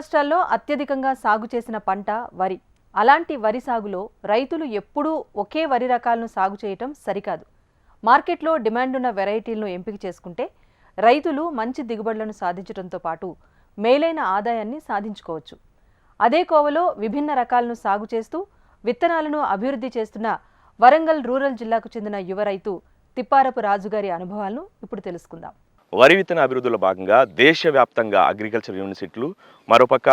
రాష్ట్రాల్లో అత్యధికంగా సాగు చేసిన పంట వరి. అలాంటి వరి సాగులో రైతులు ఎప్పుడూ ఒకే వరి రకాలను సాగు చేయటం సరికాదు. మార్కెట్లో డిమాండ్ ఉన్న వెరైటీలను ఎంపిక చేసుకుంటే రైతులు మంచి దిగుబడులను సాధించడంతో పాటు మేలైన ఆదాయాన్ని సాధించుకోవచ్చు. అదే కోవలో విభిన్న రకాలను సాగు చేస్తూ విత్తనాలను అభివృద్ధి చేస్తున్న వరంగల్ రూరల్ జిల్లాకు చెందిన యువ రైతు తిప్పారపు రాజుగారి అనుభవాలను ఇప్పుడు తెలుసుకుందాం. వరి విత్తన అభివృద్ధిలో భాగంగా దేశవ్యాప్తంగా అగ్రికల్చర్ యూనివర్సిటీలు మరోపక్క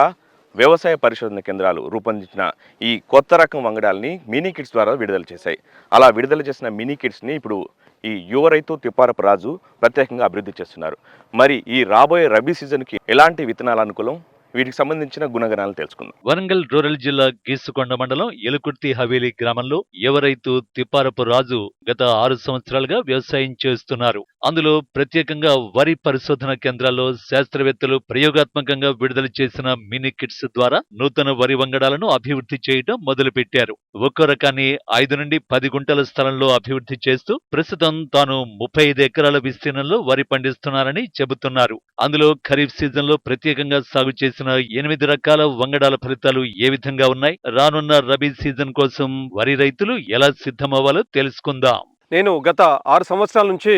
వ్యవసాయ పరిశోధన కేంద్రాలు రూపొందించిన ఈ కొత్త రకం వంగడాల్ని మినీ కిట్స్ ద్వారా విడుదల చేశాయి. అలా విడుదల చేసిన మినీ కిట్స్ని ఇప్పుడు ఈ యువ రైతు తిప్పారపు రాజు ప్రత్యేకంగా అభివృద్ధి చేస్తున్నారు. మరి ఈ రాబోయే రబీ సీజన్కి ఎలాంటి విత్తనాలు అనుకూలం? వీటికి సంబంధించిన గుణగణాలు తెలుసుకుందాం. వరంగల్ రూరల్ జిల్లా గీసుకొండ మండలం ఎలుకుర్తి హవేలీ గ్రామంలో యువ రైతు తిప్పారపు రాజు గత ఆరు సంవత్సరాలుగా వ్యవసాయం చేస్తున్నారు. అందులో ప్రత్యేకంగా వరి పరిశోధన కేంద్రాల్లో శాస్త్రవేత్తలు ప్రయోగాత్మకంగా విడుదల చేసిన మినీ కిట్స్ ద్వారా నూతన వరి వంగడాలను అభివృద్ధి చేయడం మొదలుపెట్టారు. ఒక్కో రకాన్ని ఐదు నుండి పది గుంటల స్థలంలో అభివృద్ధి చేస్తూ ప్రస్తుతం తాను ముప్పై ఐదు ఎకరాల విస్తీర్ణంలో వరి పండిస్తున్నారని చెబుతున్నారు. అందులో ఖరీఫ్ సీజన్లో ప్రత్యేకంగా సాగు చేసి చేసిన ఎనిమిది రకాల వంగడాల ఫలితాలు ఏ విధంగా ఉన్నాయి? రానున్న రబీ సీజన్ కోసం వరి రైతులు ఎలా సిద్ధమవ్వాలో తెలుసుకుందాం. నేను గత ఆరు సంవత్సరాల నుంచి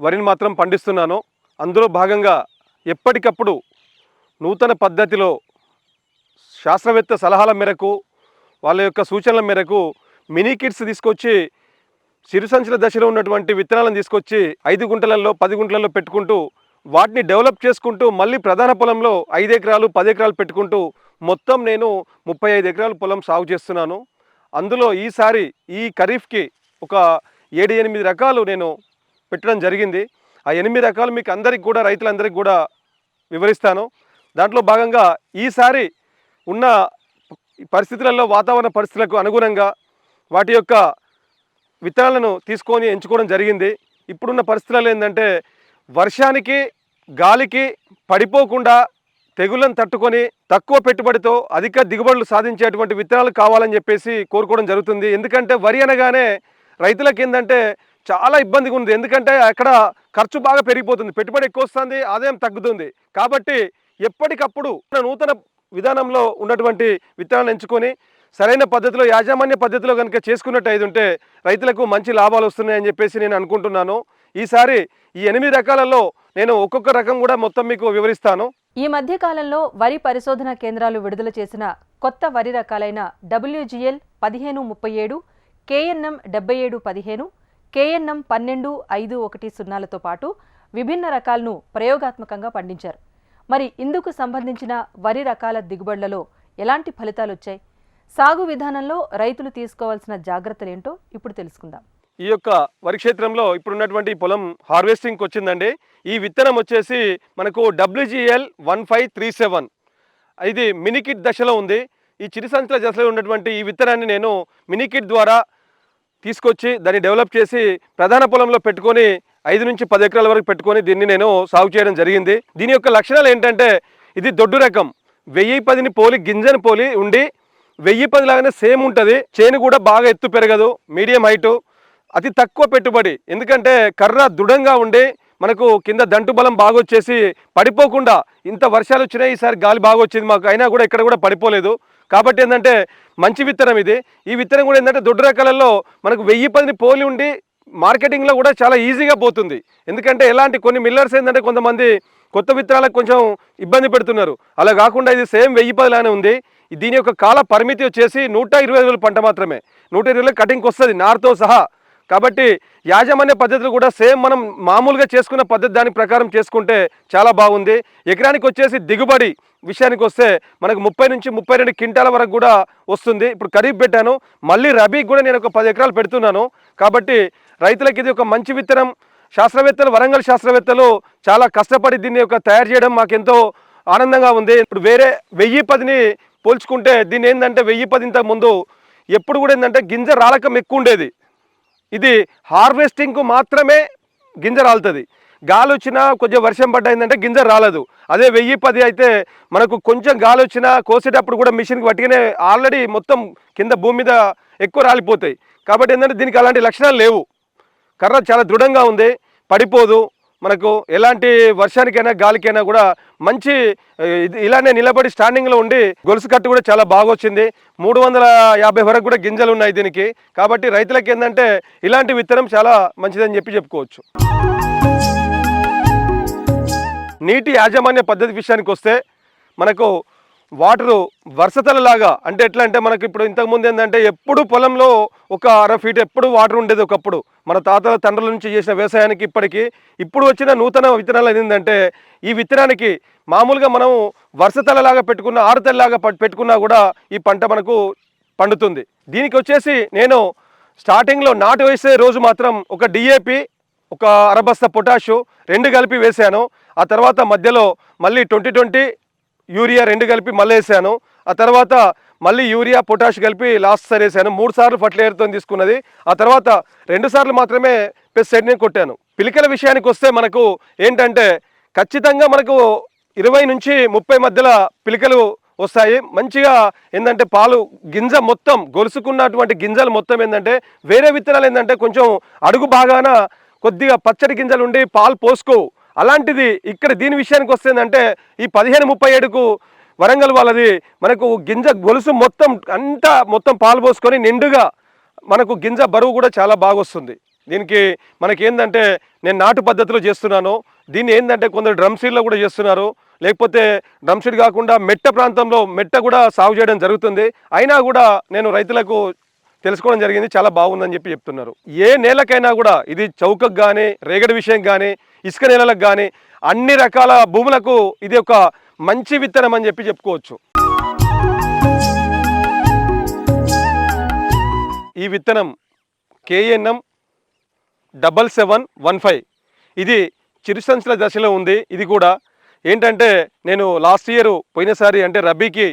వరిని మాత్రం పండిస్తున్నాను. అందులో భాగంగా ఎప్పటికప్పుడు నూతన పద్ధతిలో శాస్త్రవేత్త సలహాల మేరకు వాళ్ళ యొక్క సూచనల మేరకు మినీ కిట్స్ తీసుకొచ్చి సిరుసంచుల దశలో ఉన్నటువంటి విత్తనాలను తీసుకొచ్చి ఐదు గుంటలలో పది గుంటలలో పెట్టుకుంటూ వాటిని డెవలప్ చేసుకుంటూ మళ్ళీ ప్రధాన పొలంలో ఐదు ఎకరాలు పది ఎకరాలు పెట్టుకుంటూ మొత్తం నేను ముప్పై ఐదు ఎకరాలు పొలం సాగు చేస్తున్నాను. అందులో ఈసారి ఈ ఖరీఫ్కి ఒక ఏడు ఎనిమిది రకాలు నేను పెట్టడం జరిగింది. ఆ ఎనిమిది రకాలు మీకు అందరికి కూడా రైతులందరికీ కూడా వివరిస్తాను. దాంట్లో భాగంగా ఈసారి ఉన్న పరిస్థితులలో వాతావరణ పరిస్థితులకు అనుగుణంగా వాటి యొక్క విత్తనాలను తీసుకొని ఎంచుకోవడం జరిగింది. ఇప్పుడున్న పరిస్థితులలో ఏంటంటే వర్షానికి గాలికి పడిపోకుండా తెగుళ్ళను తట్టుకొని తక్కువ పెట్టుబడితో అధిక దిగుబడులు సాధించేటువంటి విత్తనాలు కావాలని చెప్పేసి కోరుకోవడం జరుగుతుంది. ఎందుకంటే వరి అనగానే రైతులకు ఏంటంటే చాలా ఇబ్బందిగా ఉంది. ఎందుకంటే అక్కడ ఖర్చు బాగా పెరిగిపోతుంది. పెట్టుబడి ఎక్కువ వస్తుంది ఆదాయం తగ్గుతుంది. కాబట్టి ఎప్పటికప్పుడు నూతన విధానంలో ఉన్నటువంటి విత్తనాలు ఎంచుకొని సరైన పద్ధతిలో యాజమాన్య పద్ధతిలో కనుక చేసుకున్నట్టు అయితే ఉంటే రైతులకు మంచి లాభాలు వస్తున్నాయని చెప్పేసి నేను అనుకుంటున్నాను. ఈసారి ఈ ఎనిమిది రకాలలో నేను ఒక్కొక్క రకం కూడా మొత్తం మీకు వివరిస్తాను. ఈ మధ్య కాలంలో వరి పరిశోధన కేంద్రాలు విడుదల చేసిన కొత్త వరి రకాలైన డబ్ల్యూజిఎల్ పదిహేను ముప్పై ఏడు కేఎన్ఎం డెబ్బై ఏడు పదిహేను కేఎన్ఎం పన్నెండు ఐదు ఒకటి సున్నాలతో పాటు విభిన్న రకాలను ప్రయోగాత్మకంగా పండించారు. మరి ఇందుకు సంబంధించిన వరి రకాల దిగుబడులలో ఎలాంటి ఫలితాలు వచ్చాయి? సాగు విధానంలో రైతులు తీసుకోవాల్సిన జాగ్రత్తలేంటో ఇప్పుడు తెలుసుకుందాం. ఈ యొక్క వరి క్షేత్రంలో ఇప్పుడున్నటువంటి ఈ పొలం హార్వెస్టింగ్కి వచ్చిందండి. ఈ విత్తనం వచ్చేసి మనకు WGL one five three seven. ఇది మినికిట్ దశలో ఉంది. ఈ చిరుసంచుల దశలో ఉన్నటువంటి ఈ విత్తనాన్ని నేను మినికిట్ ద్వారా తీసుకొచ్చి దాన్ని డెవలప్ చేసి ప్రధాన పొలంలో పెట్టుకొని ఐదు నుంచి పది ఎకరాల వరకు పెట్టుకొని దీన్ని నేను సాగు చేయడం జరిగింది. దీని యొక్క లక్షణాలు ఏంటంటే ఇది దొడ్డు రకం. వెయ్యి పదిని పోలి గింజను పోలి ఉండి వెయ్యి పది లాగానే సేమ్ ఉంటుంది. చేను కూడా బాగా ఎత్తు పెరగదు. Medium height. అతి తక్కువ పెట్టుబడి. ఎందుకంటే కర్ర దృఢంగా ఉండి మనకు కింద దంటు బలం బాగొచ్చేసి పడిపోకుండా ఇంత వర్షాలు వచ్చినాయి ఈసారి గాలి బాగా వచ్చింది మాకు. అయినా కూడా ఇక్కడ కూడా పడిపోలేదు. కాబట్టి ఏంటంటే మంచి విత్తనం ఇది. ఈ విత్తనం కూడా ఏంటంటే దొడ్డు రకాలలో మనకు వెయ్యి పదిని పోలి ఉండి మార్కెటింగ్లో కూడా చాలా ఈజీగా పోతుంది. ఎందుకంటే ఎలాంటి కొన్ని మిల్లర్స్ ఏంటంటే కొంతమంది కొత్త విత్తనాలకు కొంచెం ఇబ్బంది పెడుతున్నారు. అలా కాకుండా ఇది సేమ్ వెయ్యి పదిలానే ఉంది. దీని యొక్క కాల పరిమితి వచ్చేసి నూట ఇరవై రోజుల పంట మాత్రమే. నూట ఇరవై కటింగ్కి వస్తుంది నార్తో సహా కాబట్టి యాజమాన్య పద్ధతులు కూడా సేమ్ మనం మామూలుగా చేసుకున్న పద్ధతి దాని ప్రకారం చేసుకుంటే చాలా బాగుంది. ఎకరానికి వచ్చేసి దిగుబడి విషయానికి వస్తే మనకు ముప్పై నుంచి ముప్పై రెండు క్వింటాల వరకు కూడా వస్తుంది. ఇప్పుడు ఖరీఫ్ పెట్టాను. మళ్ళీ రబీకి కూడా నేను ఒక పది ఎకరాలు పెడుతున్నాను. కాబట్టి రైతులకు ఇది ఒక మంచి విత్తనం. శాస్త్రవేత్తలు వరంగల్ శాస్త్రవేత్తలు చాలా కష్టపడి దీన్ని యొక్క తయారు చేయడం మాకెంతో ఆనందంగా ఉంది. ఇప్పుడు వేరే వెయ్యి పదిని పోల్చుకుంటే దీన్ని ఏంటంటే వెయ్యి పది ఇంతకు ముందు ఎప్పుడు కూడా ఏంటంటే గింజ రాలకం ఎక్కువ ఉండేది. ఇది హార్వెస్టింగ్కు మాత్రమే గింజ రాలుతుంది. గాలి వచ్చినా కొంచెం వర్షం పడ్డైందంటే గింజ రాలదు. అదే వెయ్యి పది అయితే మనకు కొంచెం గాలి వచ్చినా కోసేటప్పుడు కూడా మిషన్కి పట్టుకునే ఆల్రెడీ మొత్తం కింద భూమి మీద ఎక్కువ రాలిపోతాయి. కాబట్టి ఏంటంటే దీనికి అలాంటి లక్షణాలు లేవు. కర్ర చాలా దృఢంగా ఉంది పడిపోదు. మనకు ఎలాంటి వర్షానికైనా గాలికైనా కూడా మంచి ఇది ఇలానే నిలబడి స్టాండింగ్లో ఉండి గొలుసు కట్టు కూడా చాలా బాగా వచ్చింది. మూడు వందల యాభై వరకు కూడా గింజలు ఉన్నాయి దీనికి. కాబట్టి రైతులకు ఏంటంటే ఇలాంటి విత్తనం చాలా మంచిదని చెప్పి చెప్పుకోవచ్చు. నీటి యాజమాన్య పద్ధతి విషయానికి వస్తే మనకు వాటరు వరుసతలలాగా అంటే ఎట్లా అంటే మనకి ఇప్పుడు ఇంతకుముందు ఏంటంటే ఎప్పుడు పొలంలో ఒక అర ఫీట్ ఎప్పుడు వాటర్ ఉండేది ఒకప్పుడు. మన తాతల తండ్రుల నుంచి చేసిన వ్యవసాయానికి ఇప్పటికీ. ఇప్పుడు వచ్చిన నూతన విత్తనాలు ఏంటంటే ఈ విత్తనానికి మామూలుగా మనం వరుసతలలాగా పెట్టుకున్న ఆరుతలలాగా పెట్టుకున్నా కూడా ఈ పంట మనకు పండుతుంది. దీనికి వచ్చేసి నేను స్టార్టింగ్లో నాటు వేసే రోజు మాత్రం ఒక డిఏపి ఒక అరబస్త పొటాషు రెండు కలిపి వేశాను ఆ తర్వాత మధ్యలో మళ్ళీ ట్వంటీ ట్వంటీ యూరియా రెండు కలిపి మళ్ళీ వేసాను. ఆ తర్వాత మళ్ళీ యూరియా పొటాష్ కలిపి లాస్ట్ సారి వేసాను. మూడు సార్లు ఫర్టిలైజర్తో తీసుకున్నది. ఆ తర్వాత రెండు సార్లు మాత్రమే పెస్టిసైడ్ని కొట్టాను. పిలికల విషయానికి వస్తే మనకు ఏంటంటే ఖచ్చితంగా మనకు ఇరవై నుంచి ముప్పై మధ్యలో పిలికలు వస్తాయి. మంచిగా ఏంటంటే పాలు గింజ మొత్తం గొలుసుకున్నటువంటి గింజలు మొత్తం ఏంటంటే వేరే విత్తనాలు ఏంటంటే కొంచెం అడుగు బాగాన కొద్దిగా పచ్చడి గింజలు ఉండి పాలు పోసుకోవు అలాంటిది ఇక్కడ దీని విషయానికి వస్తుందంటే ఈ పదిహేను ముప్పై ఏడుకు వరంగల్ వాళ్ళది మనకు గింజ గొలుసు మొత్తం అంతా మొత్తం పాలు పోసుకొని నిండుగా మనకు గింజ బరువు కూడా చాలా బాగా వస్తుంది. దీనికి మనకి ఏంటంటే నేను నాటు పద్ధతిలో చేస్తున్నాను. దీన్ని ఏంటంటే కొందరు డ్రమ్ సీడ్లో కూడా చేస్తున్నారు. లేకపోతే డ్రమ్ సీడ్ కాకుండా మెట్ట ప్రాంతంలో మెట్ట కూడా సాగు చేయడం జరుగుతుంది. అయినా కూడా నేను రైతులకు తెలుసుకోవడం జరిగింది. చాలా బాగుందని చెప్పి చెప్తున్నారు. ఏ నేలకైనా కూడా ఇది చౌకకు కానీ రేగడి విషయం కానీ ఇసుక నేలలకు కానీ అన్ని రకాల భూములకు ఇది ఒక మంచి విత్తనం అని చెప్పి చెప్పుకోవచ్చు. ఈ విత్తనం KNM double seven one five. ఇది చిరుసంచుల దశలో ఉంది. ఇది కూడా ఏంటంటే నేను లాస్ట్ ఇయర్ పోయినసారి అంటే రబీకి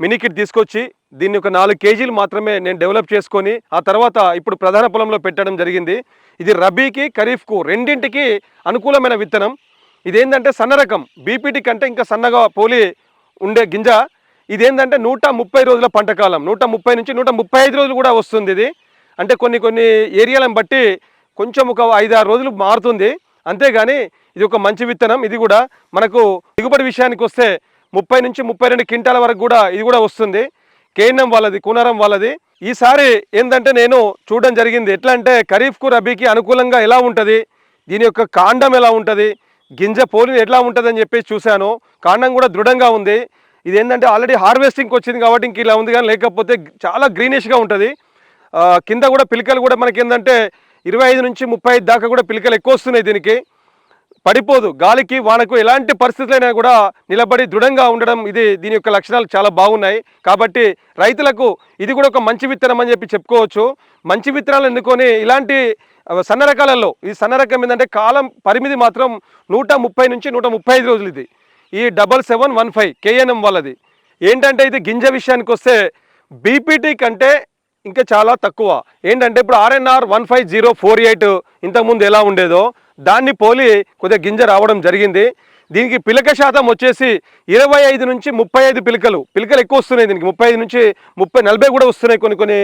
మినీ కిట్ తీసుకొచ్చి దీన్ని ఒక నాలుగు కేజీలు మాత్రమే నేను డెవలప్ చేసుకొని ఆ తర్వాత ఇప్పుడు ప్రధాన పొలంలో పెట్టడం జరిగింది. ఇది రబీకి ఖరీఫ్కు రెండింటికి అనుకూలమైన విత్తనం. ఇదేంటంటే సన్న రకం. బీపీటీ కంటే ఇంకా సన్నగా పోలి ఉండే గింజ. ఇదేంటంటే నూట ముప్పై రోజుల పంటకాలం నూట ముప్పై నుంచి నూట ముప్పై ఐదు రోజులు కూడా వస్తుంది ఇది. అంటే కొన్ని కొన్ని ఏరియాలను బట్టి కొంచెం ఒక ఐదారు రోజులు మారుతుంది. అంతేగాని ఇది ఒక మంచి విత్తనం. ఇది కూడా మనకు దిగుబడి విషయానికి వస్తే ముప్పై నుంచి ముప్పై రెండు క్వింటాల వరకు కూడా ఇది కూడా వస్తుంది. కేఎన్ఎం వాళ్ళది కూనరం వాళ్ళది. ఈసారి ఏంటంటే నేను చూడడం జరిగింది. ఎట్లా అంటే ఖరీఫ్కు రబీకి అనుకూలంగా ఎలా ఉంటుంది? దీని యొక్క కాండం ఎలా ఉంటుంది? గింజ పోలిన ఎట్లా ఉంటుంది అని చెప్పేసి చూశాను. కాండం కూడా దృఢంగా ఉంది. ఇది ఏంటంటే ఆల్రెడీ హార్వెస్టింగ్కి వచ్చింది కాబట్టి ఇంక ఇలా ఉంది కానీ లేకపోతే చాలా గ్రీనిష్గా ఉంటుంది. కింద కూడా పిలికలు కూడా మనకి ఏంటంటే ఇరవై ఐదు నుంచి ముప్పై ఐదు దాకా కూడా పిలికలు ఎక్కువ వస్తున్నాయి దీనికి. పడిపోదు. గాలికి వానకు ఎలాంటి పరిస్థితులైనా కూడా నిలబడి దృఢంగా ఉండడం ఇది దీని యొక్క లక్షణాలు చాలా బాగున్నాయి. కాబట్టి రైతులకు ఇది కూడా ఒక మంచి విత్తనం అని చెప్పి చెప్పుకోవచ్చు. మంచి విత్తనాలు ఎన్నుకొని ఇలాంటి సన్న రకాలలో ఈ సన్న రకం ఏంటంటే కాలం పరిమితి మాత్రం నూట ముప్పై నుంచి నూట ముప్పై ఐదు రోజులు ఇది. ఈ double seven one five KNM వాళ్ళది. ఏంటంటే ఇది గింజ విషయానికి వస్తే బీపీటీ కంటే ఇంకా చాలా తక్కువ. ఏంటంటే ఇప్పుడు RNR one five zero four eight ఇంతకుముందు ఎలా ఉండేదో దాన్ని పోలి కొద్దిగా గింజ రావడం జరిగింది. దీనికి పిలక శాతం వచ్చేసి ఇరవై ఐదు నుంచి ముప్పై ఐదు పిలకలు. పిలకలు ఎక్కువ వస్తున్నాయి దీనికి. ముప్పై ఐదు నుంచి ముప్పై నలభై కూడా వస్తున్నాయి కొన్ని కొన్ని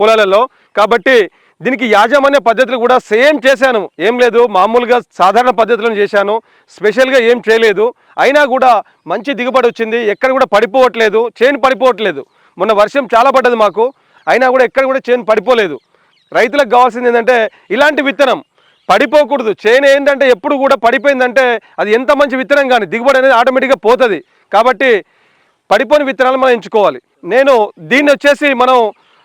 పొలాలలో. కాబట్టి దీనికి యాజమాన్య పద్ధతులు కూడా సేమ్ చేశాను. ఏం లేదు మామూలుగా సాధారణ పద్ధతులను చేశాను. స్పెషల్గా ఏం చేయలేదు. అయినా కూడా మంచి దిగుబడి వచ్చింది. ఎక్కడ కూడా పడిపోవట్లేదు. చేను పడిపోవట్లేదు. మొన్న వర్షం చాలా పడ్డది మాకు. అయినా కూడా ఎక్కడ కూడా చేను పడిపోలేదు. రైతులకు కావాల్సింది ఏంటంటే ఇలాంటి విత్తనం పడిపోకూడదు. చేను ఏంటంటే ఎప్పుడు కూడా పడిపోయిందంటే అది ఎంత మంచి విత్తనం కానీ దిగుబడి అనేది ఆటోమేటిక్గా పోతుంది. కాబట్టి పడిపోని విత్తనాలు మనం ఎంచుకోవాలి. నేను దీన్ని వచ్చేసి మనం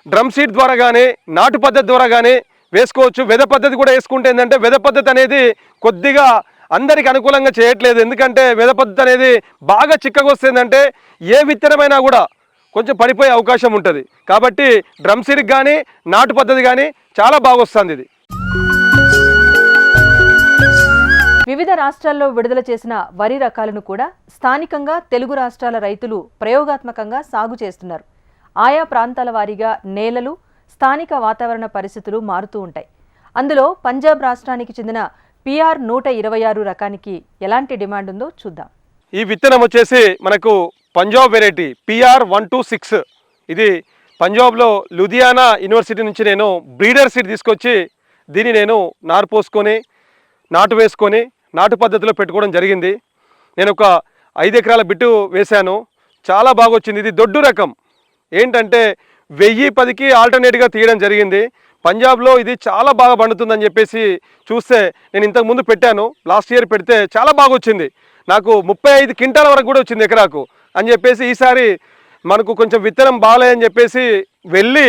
డ్రమ్ సీడ్ ద్వారా కానీ నాటు పద్ధతి ద్వారా కానీ వేసుకోవచ్చు. వెద పద్ధతి కూడా వేసుకుంటే ఏంటంటే వెద పద్ధతి అనేది కొద్దిగా అందరికి అనుకూలంగా చేయట్లేదు. ఎందుకంటే వెద పద్ధతి అనేది బాగా చిక్కగొస్తుందంటే ఏ విత్తనమైనా కూడా కొంచెం పడిపోయే అవకాశం ఉంటుంది. కాబట్టి డ్రమ్ సీడ్కి కానీ నాటు పద్ధతి కానీ చాలా బాగొస్తుంది ఇది. వివిధ రాష్ట్రాల్లో విడుదల చేసిన వరి రకాలను కూడా స్థానికంగా తెలుగు రాష్ట్రాల రైతులు ప్రయోగాత్మకంగా సాగు చేస్తున్నారు. ఆయా ప్రాంతాల వారీగా నేలలు స్థానిక వాతావరణ పరిస్థితులు మారుతూ ఉంటాయి. అందులో పంజాబ్ రాష్ట్రానికి చెందిన పిఆర్ నూట ఇరవై ఆరు రకానికి ఎలాంటి డిమాండ్ ఉందో చూద్దాం. ఈ విత్తనం వచ్చేసి మనకు Punjab variety PR one two six. ఇది పంజాబ్లో లుధియానా యూనివర్సిటీ నుంచి నేను బ్రీడర్ సీడ్ తీసుకొచ్చి దీన్ని నేను నారు పోసుకొని నాటు వేసుకొని నాటు పద్ధతిలో పెట్టుకోవడం జరిగింది. నేను ఒక ఐదు ఎకరాల బిట్టు వేశాను. చాలా బాగా వచ్చింది ఇది దొడ్డు రకం. ఏంటంటే వెయ్యి పదికి ఆల్టర్నేట్గా తీయడం జరిగింది. పంజాబ్లో ఇది చాలా బాగా పండుతుందని చెప్పేసి చూస్తే నేను ఇంతకుముందు పెట్టాను. లాస్ట్ ఇయర్ పెడితే చాలా బాగా వచ్చింది నాకు ముప్పై ఐదు క్వింటాల వరకు కూడా వచ్చింది ఎకరాకు అని చెప్పేసి ఈసారి మనకు కొంచెం విత్తనం బాగాలేదని చెప్పేసి వెళ్ళి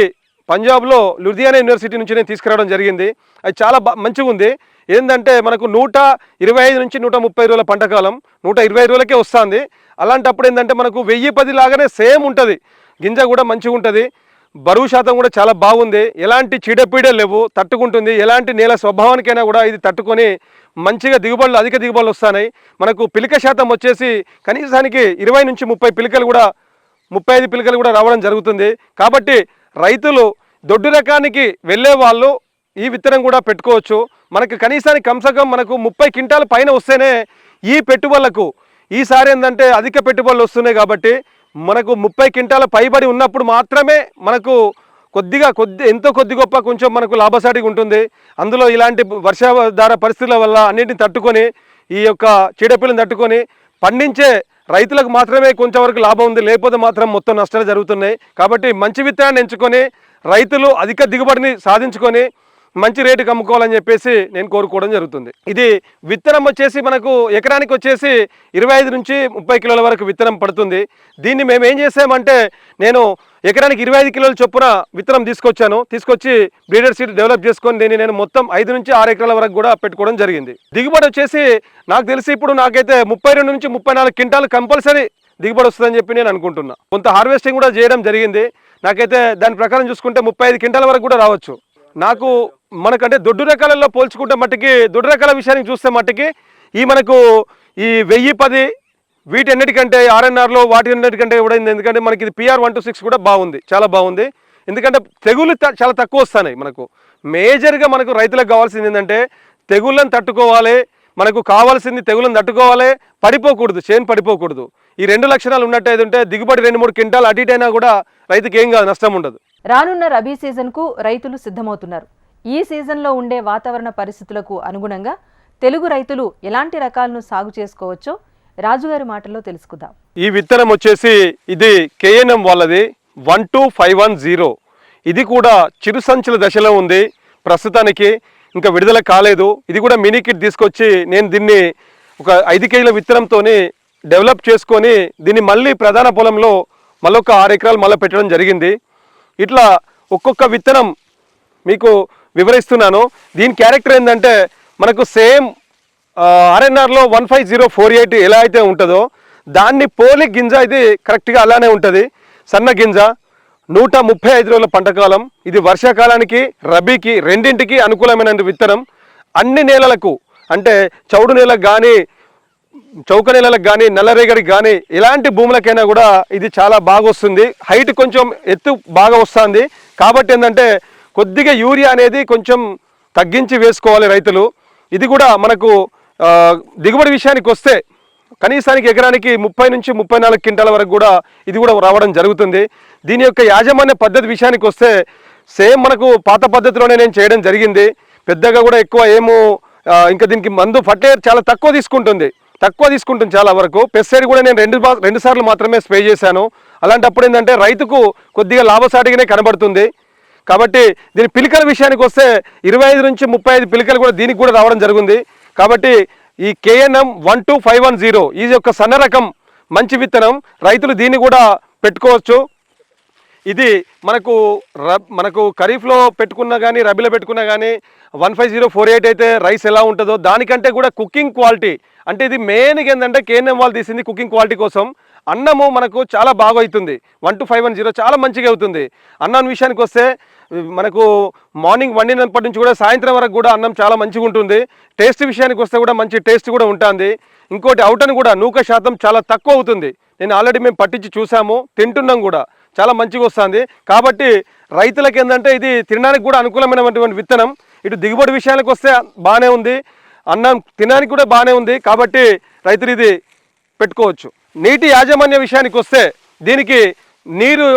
పంజాబ్లో లుధియానా యూనివర్సిటీ నుంచి నేను తీసుకురావడం జరిగింది. అది చాలా మంచిగా ఉంది. ఏంటంటే మనకు నూట ఇరవై ఐదు నుంచి నూట ముప్పై రోజుల పంట కాలం నూట ఇరవై రోజులకే వస్తుంది. అలాంటప్పుడు ఏంటంటే మనకు వెయ్యి పది లాగానే సేమ్ ఉంటుంది. గింజ కూడా మంచిగా ఉంటుంది. బరువు శాతం కూడా చాలా బాగుంది. ఎలాంటి చీడపీడ లేవు తట్టుకుంటుంది. ఎలాంటి నేల స్వభావానికైనా కూడా ఇది తట్టుకొని మంచిగా దిగుబడులు అధిక దిగుబడులు వస్తున్నాయి. మనకు పిలిక శాతం వచ్చేసి కనీసానికి ఇరవై నుంచి ముప్పై పిలికలు కూడా ముప్పై ఐదు పిలికలు కూడా రావడం జరుగుతుంది. కాబట్టి రైతులు దొడ్డు రకానికి వెళ్ళే వాళ్ళు ఈ విత్తనం కూడా పెట్టుకోవచ్చు. మనకు కనీసానికి కంసకం మనకు ముప్పై క్వింటాల పైన వస్తేనే ఈ పెట్టుబడులకు ఈసారి ఏంటంటే అధిక పెట్టుబడులు వస్తున్నాయి కాబట్టి మనకు ముప్పై క్వింటాల పైబడి ఉన్నప్పుడు మాత్రమే మనకు కొద్దిగా కొద్ది ఎంతో కొద్ది గొప్ప కొంచెం మనకు లాభసాటిగా ఉంటుంది. అందులో ఇలాంటి వర్షాధార పరిస్థితుల వల్ల అన్నింటిని తట్టుకొని ఈ యొక్క చీడపీలను తట్టుకొని పండించే రైతులకు మాత్రమే కొంచెంవరకు లాభం ఉంది. లేకపోతే మాత్రం మొత్తం నష్టాలు జరుగుతున్నాయి. కాబట్టి మంచి విత్తనాన్ని ఎంచుకొని రైతులు అధిక దిగుబడిని సాధించుకొని మంచి రేటుకి అమ్ముకోవాలని చెప్పేసి నేను కోరుకోవడం జరుగుతుంది. ఇది విత్తనం వచ్చేసి మనకు ఎకరానికి వచ్చేసి ఇరవై ఐదు నుంచి ముప్పై కిలోల వరకు విత్తనం పడుతుంది. దీన్ని మేము ఏం చేసామంటే నేను ఎకరానికి ఇరవై ఐదు కిలోల చొప్పున విత్తనం తీసుకొచ్చాను. తీసుకొచ్చి బ్రీడర్ సీడ్ డెవలప్ చేసుకొని దీన్ని నేను మొత్తం ఐదు నుంచి ఆరు ఎకరాల వరకు కూడా పెట్టుకోవడం జరిగింది. దిగుబడి వచ్చేసి నాకు తెలిసి ఇప్పుడు నాకైతే ముప్పై రెండు నుంచి ముప్పై నాలుగు క్వింటాలు కంపల్సరీ దిగుబడి వస్తుందని చెప్పి నేను అనుకుంటున్నా. కొంత హార్వెస్టింగ్ కూడా చేయడం జరిగింది. నాకైతే దాని ప్రకారం చూసుకుంటే ముప్పై ఐదు క్వింటాల వరకు కూడా రావచ్చు. నాకు మనకంటే దొడ్డు రకాలలో పోల్చుకుంటే మట్టికి దొడ్డు రకాల విషయానికి చూస్తే మట్టికి ఈ మనకు ఈ వెయ్యి పది వీటన్నిటికంటే ఆర్ఎన్ఆర్లో వాటి అన్నిటికంటే కూడా ఎందుకంటే మనకి ఇది పిఆర్ వన్ టూ సిక్స్ కూడా బాగుంది చాలా బాగుంది. ఎందుకంటే తెగులు త- చాలా తక్కువ వస్తున్నాయి మనకు. మేజర్గా మనకు రైతులకు కావాల్సింది ఏంటంటే తెగుళ్ళని తట్టుకోవాలి మనకు కావాల్సింది తెగులను తట్టుకోవాలి పడిపోకూడదు చేను పడిపోకూడదు. ఈ రెండు లక్షణాలు ఉన్నట్టయితే ఉంటే దిగుబడి రెండు మూడు క్వింటాలు అటు ఇటైనా అయినా కూడా రైతుకి ఏం కాదు నష్టం ఉండదు. రానున్న రబీ సీజన్కు రైతులు సిద్ధమవుతున్నారు. ఈ సీజన్లో ఉండే వాతావరణ పరిస్థితులకు అనుగుణంగా తెలుగు రైతులు ఎలాంటి రకాలను సాగు చేసుకోవచ్చో రాజుగారి మాటల్లో తెలుసుకుందాం. ఈ విత్తనం వచ్చేసి ఇది కేఎన్ఎం వాళ్ళది one two five one zero. ఇది కూడా చిరు సంచుల దశలో ఉంది. ప్రస్తుతానికి ఇంకా విడుదల కాలేదు. ఇది కూడా మినీ కిట్ తీసుకొచ్చి నేను దీన్ని ఒక ఐదు కేజీల విత్తనంతో డెవలప్ చేసుకొని దీన్ని మళ్ళీ ప్రధాన పొలంలో మళ్ళొక ఆరు ఎకరాలు మళ్ళీ పెట్టడం జరిగింది. ఇట్లా ఒక్కొక్క విత్తనం మీకు వివరిస్తున్నాను. దీని క్యారెక్టర్ ఏంటంటే మనకు same ఆర్ఎన్ఆర్లో one five zero four eight ఎలా అయితే ఉంటుందో దాన్ని పోలి గింజ ఇది కరెక్ట్గా అలానే ఉంటుంది. సన్న గింజ నూట ముప్పై ఐదు రోజుల పంటకాలం ఇది వర్షాకాలానికి రబీకి రెండింటికి అనుకూలమైన విత్తనం. అన్ని నేలలకు అంటే చౌడు నేలకు కానీ చౌక నేలలకు కానీ నల్లరేగడికి కానీ ఎలాంటి భూములకైనా కూడా ఇది చాలా బాగా వస్తుంది హైట్ కొంచెం ఎత్తు బాగా వస్తుంది. కాబట్టి ఏంటంటే కొద్దిగా యూరియా అనేది కొంచెం తగ్గించి వేసుకోవాలి రైతులు. ఇది కూడా మనకు దిగుబడి విషయానికి వస్తే కనీసానికి ఎకరానికి ముప్పై నుంచి ముప్పై నాలుగు క్వింటాల వరకు కూడా ఇది కూడా రావడం జరుగుతుంది. దీని యొక్క యాజమాన్య పద్ధతి విషయానికి వస్తే సేమ్ మనకు పాత పద్ధతిలోనే నేను చేయడం జరిగింది. పెద్దగా కూడా ఎక్కువ ఏమో ఇంకా దీనికి మందు ఫర్టిలైజర్ చాలా తక్కువ తీసుకుంటుంది. తక్కువ తీసుకుంటుంది చాలా వరకు. పెస్సైడ్ కూడా నేను రెండు రెండు సార్లు మాత్రమే స్ప్రే చేశాను. అలాంటప్పుడు ఏంటంటే రైతుకు కొద్దిగా లాభసాటిగానే కనబడుతుంది. కాబట్టి దీని పిలికల విషయానికి వస్తే ఇరవై ఐదు నుంచి ముప్పై ఐదు పిలికలు కూడా దీనికి కూడా రావడం జరిగింది. కాబట్టి ఈ KNM one two five one zero ఇది యొక్క సన్న రకం మంచి విత్తనం. రైతులు దీన్ని కూడా పెట్టుకోవచ్చు. ఇది మనకు రబ్ మనకు ఖరీఫ్లో పెట్టుకున్నా కానీ రబీలో పెట్టుకున్నా కానీ one five zero four eight అయితే రైస్ ఎలా ఉంటుందో దానికంటే కూడా కుకింగ్ క్వాలిటీ అంటే ఇది మెయిన్గా ఏంటంటే కేఎన్ఎం వాళ్ళు తీసింది కుకింగ్ క్వాలిటీ కోసం. అన్నము మనకు చాలా బాగా అవుతుంది one two five one zero చాలా మంచిగా అవుతుంది. అన్నం విషయానికి వస్తే మనకు మార్నింగ్ వండినప్పటి నుంచి కూడా సాయంత్రం వరకు కూడా అన్నం చాలా మంచిగా ఉంటుంది. టేస్ట్ విషయానికి వస్తే కూడా మంచి టేస్ట్ కూడా ఉంటుంది. ఇంకోటి అవుటన్ కూడా నూక శాతం చాలా తక్కువ అవుతుంది. నేను ఆల్రెడీ మేము పట్టించి చూసాము తింటున్నాం కూడా. చాలా మంచిగా వస్తుంది. కాబట్టి రైతులకు ఏంటంటే ఇది తినడానికి కూడా అనుకూలమైనటువంటి విత్తనం. ఇటు దిగుబడి విషయానికి వస్తే బాగానే ఉంది. అన్నం తినడానికి కూడా బాగానే ఉంది. కాబట్టి రైతులు ఇది పెట్టుకోవచ్చు. నీటి యాజమాన్య విషయానికి వస్తే దీనికి నీరు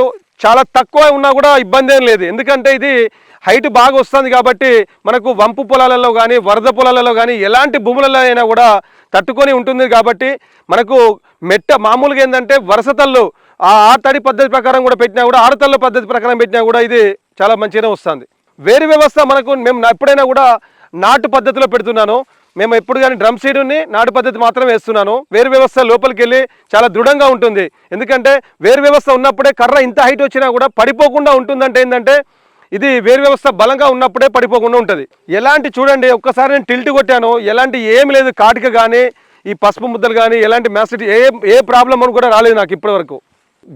చాలా తక్కువ ఉన్నా కూడా ఇబ్బంది ఏం లేదు. ఎందుకంటే ఇది హైట్ బాగా వస్తుంది కాబట్టి మనకు వంపు పొలాలలో కానీ వరద పొలాలలో కానీ ఎలాంటి భూములలో అయినా కూడా తట్టుకొని ఉంటుంది కాబట్టి మనకు మెట్ట మామూలుగా ఏంటంటే వరసతల్లు ఆ ఆరుతడి పద్ధతి ప్రకారం కూడా పెట్టినా కూడా ఆరుతల్లు పద్ధతి ప్రకారం పెట్టినా కూడా ఇది చాలా మంచిగానే వస్తుంది. వేరు వ్యవస్థ మనకు మేము ఎప్పుడైనా కూడా నాటు పద్ధతిలో పెడుతున్నాను. మేము ఎప్పుడు కానీ డ్రమ్ సీడుని నాటు పద్ధతి మాత్రమే వేస్తున్నాను. వేరు వ్యవస్థ లోపలికి వెళ్ళి చాలా దృఢంగా ఉంటుంది. ఎందుకంటే వేరు వ్యవస్థ ఉన్నప్పుడే కర్ర ఇంత హైట్ వచ్చినా కూడా పడిపోకుండా ఉంటుందంటే ఏంటంటే ఇది వేరు వ్యవస్థ బలంగా ఉన్నప్పుడే పడిపోకుండా ఉంటుంది. ఎలాంటి చూడండి ఒక్కసారి నేను టిల్ట్ కొట్టాను. ఎలాంటి ఏం లేదు కాటిక కానీ ఈ పసుపు ముద్దలు కానీ ఎలాంటి మ్యాసిటీ ఏ ఏ ప్రాబ్లం అని కూడా రాలేదు నాకు ఇప్పటివరకు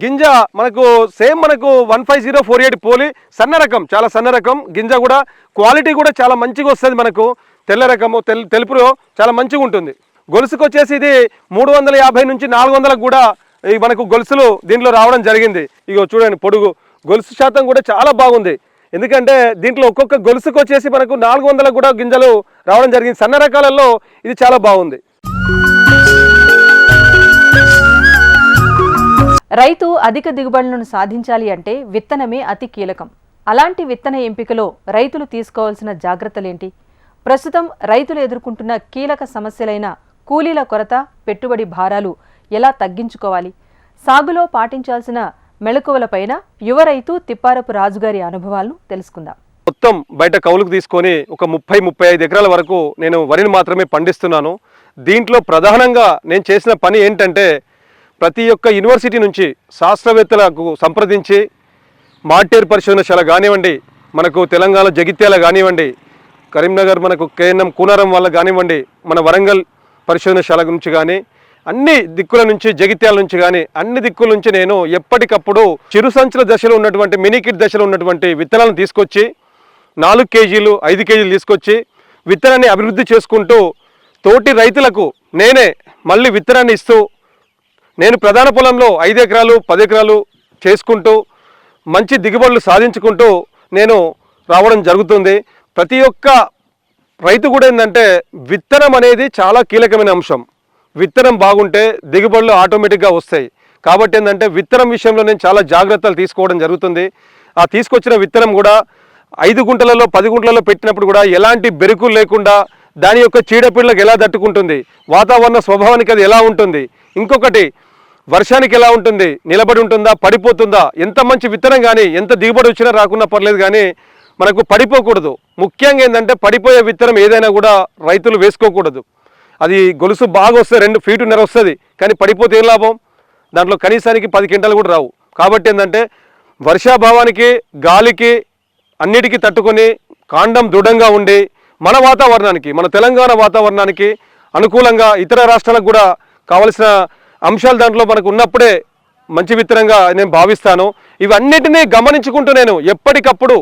గింజ మనకు సేమ్ మనకు one five zero four eight పోలి సన్న రకం చాలా సన్న రకం. గింజ కూడా క్వాలిటీ కూడా చాలా మంచిగా వస్తుంది మనకు. తెల్ల రకము తెల్ తెలుపులో చాలా మంచిగా ఉంటుంది. గొలుసుకు వచ్చేసి ఇది మూడు వందల యాభై నుంచి నాలుగు వందలకు కూడా ఈ మనకు గొలుసులు దీంట్లో రావడం జరిగింది. ఇగో చూడండి పొడుగు. గొలుసు శాతం కూడా చాలా బాగుంది. ఎందుకంటే దీంట్లో ఒక్కొక్క గొలుసుకు వచ్చేసి మనకు నాలుగు వందలకు కూడా గింజలు రావడం జరిగింది. సన్న రకాలలో ఇది చాలా బాగుంది. రైతు అధిక దిగుబడులను సాధించాలి అంటే విత్తనమే అతి కీలకం. అలాంటి విత్తన ఎంపికలో రైతులు తీసుకోవాల్సిన జాగ్రత్తలేంటి? ప్రస్తుతం రైతులు ఎదుర్కొంటున్న కీలక సమస్యలైన కూలీల కొరత పెట్టుబడి భారాలు ఎలా తగ్గించుకోవాలి? సాగులో పాటించాల్సిన మెళకువలపైన యువ రైతు తిప్పారపు రాజుగారి అనుభవాలను తెలుసుకుందాం. మొత్తం బయట కౌలుకు తీసుకొని ఒక ముప్పై ముప్పై ఐదు ఎకరాల వరకు నేను వరిని మాత్రమే పండిస్తున్నాను. దీంట్లో ప్రధానంగా నేను చేసిన పని ఏంటంటే ప్రతి ఒక్క యూనివర్సిటీ నుంచి శాస్త్రవేత్తలకు సంప్రదించి మార్టేర్ పరిశోధనశాల కానివ్వండి మనకు తెలంగాణ జగిత్యాల కానివ్వండి కరీంనగర్ మనకు కేఎన్ఎం కూనారం వల్ల కానివ్వండి మన వరంగల్ పరిశోధనశాల నుంచి కానీ అన్ని దిక్కుల నుంచి జగిత్యాల నుంచి కానీ అన్ని దిక్కుల నుంచి నేను ఎప్పటికప్పుడు చిరుసంచుల దశలో ఉన్నటువంటి మినీకిట్ దశలో ఉన్నటువంటి విత్తనాలను తీసుకొచ్చి నాలుగు కేజీలు ఐదు కేజీలు తీసుకొచ్చి విత్తనాన్ని అభివృద్ధి చేసుకుంటూ తోటి రైతులకు నేనే మళ్ళీ విత్తనాన్ని ఇస్తూ నేను ప్రధాన పొలంలో ఐదు ఎకరాలు పది ఎకరాలు చేసుకుంటూ మంచి దిగుబడులు సాధించుకుంటూ నేను రావడం జరుగుతుంది. ప్రతి ఒక్క రైతు కూడా ఏంటంటే విత్తనం అనేది చాలా కీలకమైన అంశం. విత్తనం బాగుంటే దిగుబడులు ఆటోమేటిక్గా వస్తాయి. కాబట్టి ఏంటంటే విత్తనం విషయంలో నేను చాలా జాగ్రత్తలు తీసుకోవడం జరుగుతుంది. ఆ తీసుకొచ్చిన విత్తనం కూడా ఐదు గుంటలలో పది గుంటలలో పెట్టినప్పుడు కూడా ఎలాంటి బెరుకులు లేకుండా దాని యొక్క చీడపీడలకు ఎలా తట్టుకుంటుంది? వాతావరణ స్వభావానికి అది ఎలా ఉంటుంది? ఇంకొకటి వర్షానికి ఎలా ఉంటుంది? నిలబడి ఉంటుందా? పడిపోతుందా? ఎంత మంచి విత్తనం కానీ ఎంత దిగుబడి వచ్చినా రాకున్నా పర్లేదు కానీ మనకు పడిపోకూడదు. ముఖ్యంగా ఏంటంటే పడిపోయే విత్తనం ఏదైనా కూడా రైతులు వేసుకోకూడదు. అది గొలుసు బాగా వస్తే రెండు ఫీటున్నర వస్తుంది. కానీ పడిపోతే ఏం లాభం? దాంట్లో కనీసానికి పది క్వింటాలు కూడా రావు. కాబట్టి ఏంటంటే వర్షాభావానికి గాలికి అన్నిటికీ తట్టుకొని కాండం దృఢంగా ఉండి మన వాతావరణానికి మన తెలంగాణ వాతావరణానికి అనుకూలంగా ఇతర రాష్ట్రాలకు కూడా కావలసిన అంశాలు దాంట్లో మనకు ఉన్నప్పుడే మంచి విత్తనంగా నేను భావిస్తాను. ఇవన్నిటినీ గమనించుకుంటూ నేను ఎప్పటికప్పుడు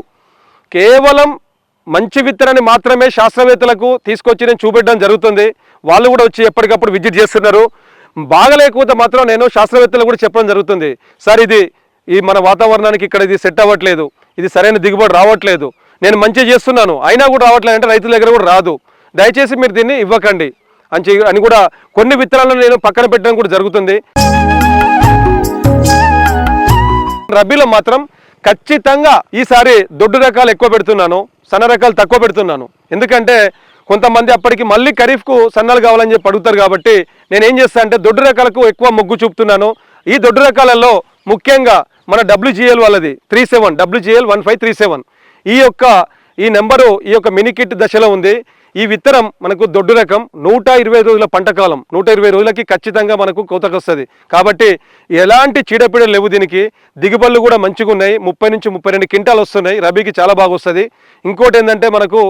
కేవలం మంచి విత్తనాన్ని మాత్రమే శాస్త్రవేత్తలకు తీసుకొచ్చి నేను చూపెట్టడం జరుగుతుంది. వాళ్ళు కూడా వచ్చి ఎప్పటికప్పుడు విజిట్ చేస్తున్నారు. బాగలేకపోతే మాత్రం నేను శాస్త్రవేత్తలు కూడా చెప్పడం జరుగుతుంది. సార్ ఇది ఈ మన వాతావరణానికి ఇక్కడ ఇది సెట్ అవ్వట్లేదు. ఇది సరైన దిగుబడి రావట్లేదు. నేను మంచి చేస్తున్నాను. అయినా కూడా రావట్లేదు అంటే రైతుల దగ్గర కూడా రాదు. దయచేసి మీరు దీన్ని ఇవ్వకండి. అని అని కూడా కొన్ని విత్తనాలను నేను పక్కన పెట్టడం కూడా జరుగుతుంది. రబీలో మాత్రం ఖచ్చితంగా ఈసారి దొడ్డు రకాలు ఎక్కువ పెడుతున్నాను సన్న రకాలు తక్కువ పెడుతున్నాను. ఎందుకంటే కొంతమంది అప్పటికి మళ్ళీ ఖరీఫ్కు సన్నాలు కావాలని చెప్పి అడుగుతారు కాబట్టి నేను ఏం చేస్తా అంటే దొడ్డు రకాలకు ఎక్కువ మొగ్గు చూపుతున్నాను. ఈ దొడ్డు రకాలలో ముఖ్యంగా మన డబ్ల్యూజిఎల్ వాళ్ళది three seven WGL one five three seven. ఈ యొక్క ఈ నెంబరు ఈ యొక్క మినికిట్ దశలో ఉంది. ఈ విత్తనం మనకు దొడ్డు రకం నూట ఇరవై రోజుల పంట కాలం. నూట ఇరవై రోజులకి ఖచ్చితంగా మనకు కోతకొస్తుంది కాబట్టి ఎలాంటి చీడపీడలు లేవు దీనికి. దిగుబడులు కూడా మంచిగా ఉన్నాయి. ముప్పై నుంచి ముప్పై రెండు క్వింటాలు వస్తున్నాయి. రబీకి చాలా బాగా వస్తుంది. ఇంకోటి ఏంటంటే మనకు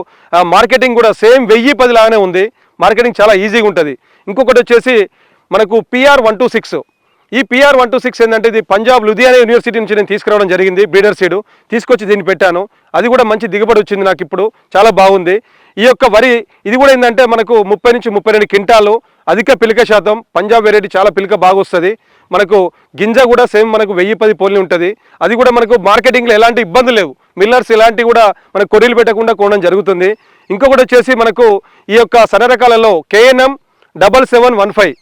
మార్కెటింగ్ కూడా సేమ్ వెయ్యి పది లాగానే ఉంది. మార్కెటింగ్ చాలా ఈజీగా ఉంటుంది. ఇంకొకటి వచ్చేసి మనకు పిఆర్ వన్ టూ సిక్స్ ఈ పిఆర్ వన్ టూ సిక్స్ ఏంటంటే ఇది పంజాబ్ లుధియానా యూనివర్సిటీ నుంచి నేను తీసుకురావడం జరిగింది బ్రీడర్ సీడ్ తీసుకొచ్చి దీన్ని పెట్టాను. అది కూడా మంచి దిగుబడి వచ్చింది నాకు ఇప్పుడు. చాలా బాగుంది. ఈ యొక్క వరి ఇది కూడా ఏంటంటే మనకు ముప్పై నుంచి ముప్పై రెండు క్వింటాలు అధిక పిలిక శాతం పంజాబ్ వెరైటీ చాలా పిలిక బాగా వస్తుంది. మనకు గింజ కూడా సేమ్ మనకు వెయ్యి పది పోలి ఉంటుంది. అది కూడా మనకు మార్కెటింగ్లో ఎలాంటి ఇబ్బందులు లేవు. మిల్లర్స్ ఇలాంటివి కూడా మనకు కొర్రీలు పెట్టకుండా కొనడం జరుగుతుంది. ఇంకొకటి వచ్చేసి మనకు ఈ యొక్క సన్న రకాలలో KNM double seven one five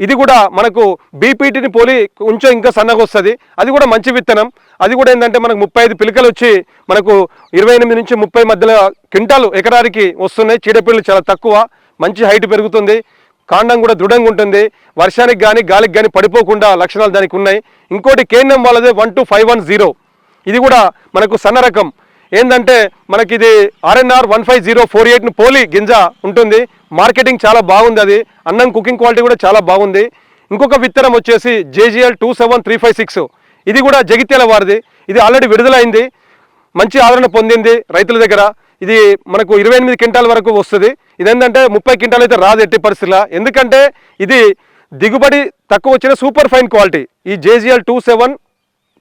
ఇది కూడా మనకు బీపీటీని పోలి కొంచెం ఇంకా సన్నగా వస్తుంది. అది కూడా మంచి విత్తనం. అది కూడా ఏంటంటే మనకు ముప్పై ఐదు పిలకలు వచ్చి మనకు ఇరవై ఎనిమిది నుంచి ముప్పై మధ్యలో క్వింటాలు ఎకరానికి వస్తున్నాయి. చీడపీడలు చాలా తక్కువ. మంచి హైట్ పెరుగుతుంది. కాండం కూడా దృఢంగా ఉంటుంది. వర్షానికి కానీ గాలికి కానీ పడిపోకుండా లక్షణాలు దానికి ఉన్నాయి. ఇంకోటి కేంద్రం వాళ్ళదే one two five one zero. ఇది కూడా మనకు సన్న రకం. ఏంటంటే మనకి ఇది RNR one five zero four ఎయిట్ను పోలి గింజ ఉంటుంది. మార్కెటింగ్ చాలా బాగుంది అది. అన్నం కుకింగ్ క్వాలిటీ కూడా చాలా బాగుంది. ఇంకొక విత్తనం వచ్చేసి JGL two seven three five six ఇది కూడా జగిత్యాల వారిది. ఇది ఆల్రెడీ విడుదలైంది. మంచి ఆదరణ పొందింది రైతుల దగ్గర. ఇది మనకు ఇరవై ఎనిమిది క్వింటాల వరకు వస్తుంది. ఇదేంటంటే ముప్పై క్వింటాల్ అయితే రాదు ఎట్టి పరిస్థితుల్లో. ఎందుకంటే ఇది దిగుబడి తక్కువ వచ్చిన సూపర్ ఫైన్ క్వాలిటీ. ఈ JGL two seven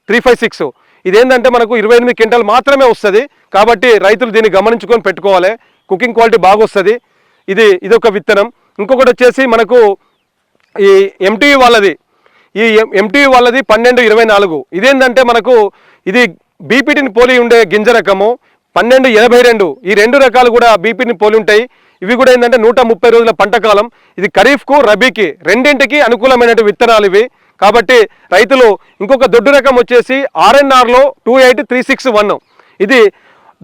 three five six ఇదేంటంటే మనకు ఇరవై ఎనిమిది క్వింటాల్ మాత్రమే వస్తుంది. కాబట్టి రైతులు దీన్ని గమనించుకొని పెట్టుకోవాలి. కుకింగ్ క్వాలిటీ బాగా వస్తుంది ఇది ఇదొక విత్తనం. ఇంకొకటి వచ్చేసి మనకు ఈ ఎంటీవీ వాళ్ళది. ఈ ఎంటీవీ వాళ్ళది పన్నెండు ఇరవై నాలుగు. ఇదేంటంటే మనకు ఇది బీపీటీని పోలి ఉండే గింజ రకము. పన్నెండు ఎనభై రెండు. ఈ రెండు రకాలు కూడా బీపీని పోలి ఉంటాయి. ఇవి కూడా ఏంటంటే నూట ముప్పై రోజుల పంట కాలం. ఇది ఖరీఫ్కు రబీకి రెండింటికి అనుకూలమైనటువంటి విత్తనాలు ఇవి. కాబట్టి రైతులు ఇంకొక దొడ్డు రకం వచ్చేసి ఆర్ఎన్ఆర్లో two eight three six one. ఇది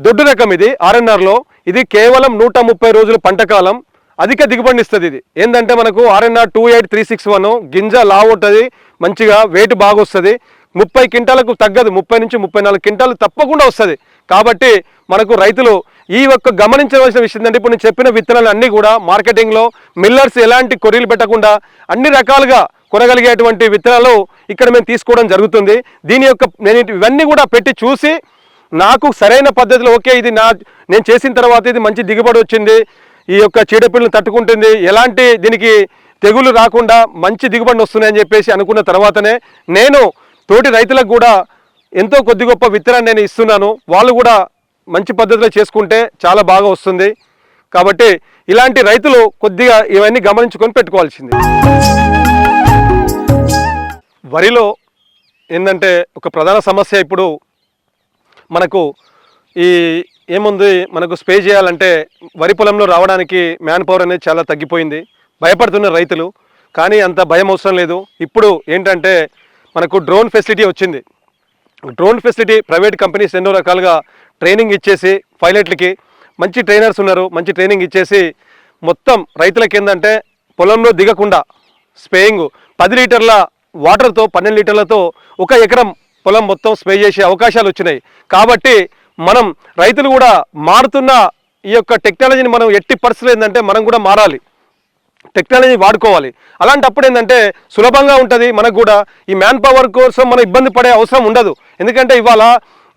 దొడ్డు రకం ఇది ఆర్ఎన్ఆర్లో. ఇది కేవలం నూట ముప్పై రోజుల పంట కాలం. అధిక దిగుబడిని ఇస్తుంది ఇది. ఏంటంటే మనకు RNR two eight three six one గింజ లావు ఉంటుంది మంచిగా వెయిట్ బాగా వస్తుంది ముప్పై క్వింటాలకు తగ్గదు ముప్పై నుంచి ముప్పై నాలుగు క్వింటాలు తప్పకుండా వస్తుంది. కాబట్టి మనకు రైతులు ఈ ఒక్క గమనించవలసిన విషయం ఏంటంటే ఇప్పుడు నేను చెప్పిన విత్తనాలు అన్నీ కూడా మార్కెటింగ్లో మిల్లర్స్ ఎలాంటి కొర్రీలు పెట్టకుండా అన్ని రకాలుగా కొనగలిగేటువంటి విత్తనాలు ఇక్కడ మేము తీసుకోవడం జరుగుతుంది. దీని యొక్క నేను ఇవన్నీ కూడా పెట్టి చూసి నాకు సరైన పద్ధతిలో ఓకే ఇది నా నేను చేసిన తర్వాత ఇది మంచి దిగుబడి వచ్చింది. ఈ యొక్క చీడపీడలను తట్టుకుంటుంది. ఎలాంటి దీనికి తెగులు రాకుండా మంచి దిగుబడి వస్తున్నాయని చెప్పేసి అనుకున్న తర్వాతనే నేను తోటి రైతులకు కూడా ఎంతో కొద్ది గొప్ప విత్తనాన్ని నేను ఇస్తున్నాను. వాళ్ళు కూడా మంచి పద్ధతిలో చేసుకుంటే చాలా బాగా వస్తుంది. కాబట్టి ఇలాంటి రైతులు కొద్దిగా ఇవన్నీ గమనించుకొని పెట్టుకోవాల్సింది. వరిలో ఏంటంటే ఒక ప్రధాన సమస్య ఇప్పుడు మనకు ఈ ఏముంది మనకు స్ప్రే చేయాలంటే వరి పొలంలో రావడానికి మ్యాన్ పవర్ అనేది చాలా తగ్గిపోయింది. భయపడుతున్న రైతులు కానీ అంత భయం అవసరం లేదు. ఇప్పుడు ఏంటంటే మనకు డ్రోన్ ఫెసిలిటీ వచ్చింది. డ్రోన్ ఫెసిలిటీ ప్రైవేట్ కంపెనీస్ ఎన్నో రకాలుగా ట్రైనింగ్ ఇచ్చేసి పైలట్లకి మంచి ట్రైనర్స్ ఉన్నారు మంచి ట్రైనింగ్ ఇచ్చేసి మొత్తం రైతులకి ఏంటంటే పొలంలో దిగకుండా స్ప్రేయింగ్ పది లీటర్ల వాటర్తో పన్నెండు లీటర్లతో ఒక ఎకరం పొలం మొత్తం స్ప్రే చేసే అవకాశాలు వచ్చినాయి. కాబట్టి మనం రైతులు కూడా మారుతున్న ఈ యొక్క టెక్నాలజీని మనం ఎట్టి పరిస్థితులు ఏంటంటే మనం కూడా మారాలి. టెక్నాలజీ వాడుకోవాలి. అలాంటప్పుడు ఏంటంటే సులభంగా ఉంటుంది. మనకు కూడా ఈ మ్యాన్ పవర్ కోసం మనం ఇబ్బంది పడే అవసరం ఉండదు. ఎందుకంటే ఇవాళ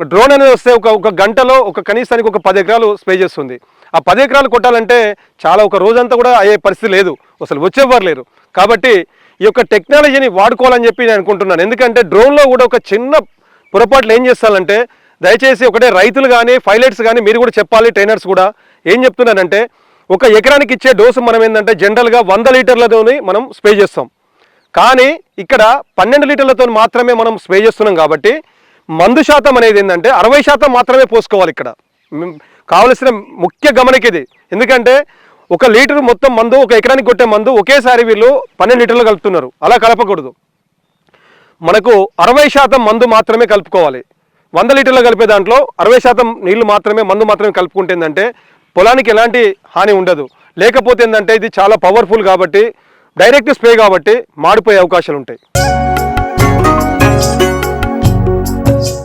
డ్రోన్ అనేది వస్తే ఒక ఒక గంటలో ఒక కనీసానికి ఒక పది ఎకరాలు స్ప్రే చేస్తుంది. ఆ పది ఎకరాలు కొట్టాలంటే చాలా ఒక రోజంతా కూడా అయ్యే పరిస్థితి లేదు. అసలు వచ్చేవారు లేరు. కాబట్టి ఈ యొక్క టెక్నాలజీని వాడుకోవాలని చెప్పి నేను అనుకుంటున్నాను. ఎందుకంటే డ్రోన్లో కూడా ఒక చిన్న పొరపాట్లు ఏం చేస్తానంటే దయచేసి ఒకటే రైతులు కానీ పైలట్స్ కానీ మీరు కూడా చెప్పాలి ట్రైనర్స్ కూడా. ఏం చెప్తున్నానంటే ఒక ఎకరానికి ఇచ్చే డోసు మనం ఏంటంటే జనరల్గా వంద లీటర్లతోని మనం స్ప్రే చేస్తాం. కానీ ఇక్కడ పన్నెండు లీటర్లతో మాత్రమే మనం స్ప్రే చేస్తున్నాం కాబట్టి మందు శాతం అనేది ఏంటంటే అరవై శాతం మాత్రమే పోసుకోవాలి ఇక్కడ. కావలసిన ముఖ్య గమనిక ఇది. ఎందుకంటే ఒక లీటర్ మొత్తం మందు ఒక ఎకరానికి కొట్టే మందు ఒకేసారి వీళ్ళు పన్నెండు లీటర్లు కలుపుతున్నారు. అలా కలపకూడదు. మనకు అరవై శాతం మందు మాత్రమే కలుపుకోవాలి. వంద లీటర్లు కలిపే దాంట్లో అరవై శాతం నీళ్ళు మాత్రమే మందు మాత్రమే కలుపుకుంటే ఏంటంటే పొలానికి ఎలాంటి హాని ఉండదు. లేకపోతే ఏంటంటే ఇది చాలా పవర్ఫుల్ కాబట్టి డైరెక్ట్ స్ప్రే కాబట్టి మాడిపోయే అవకాశాలు ఉంటాయి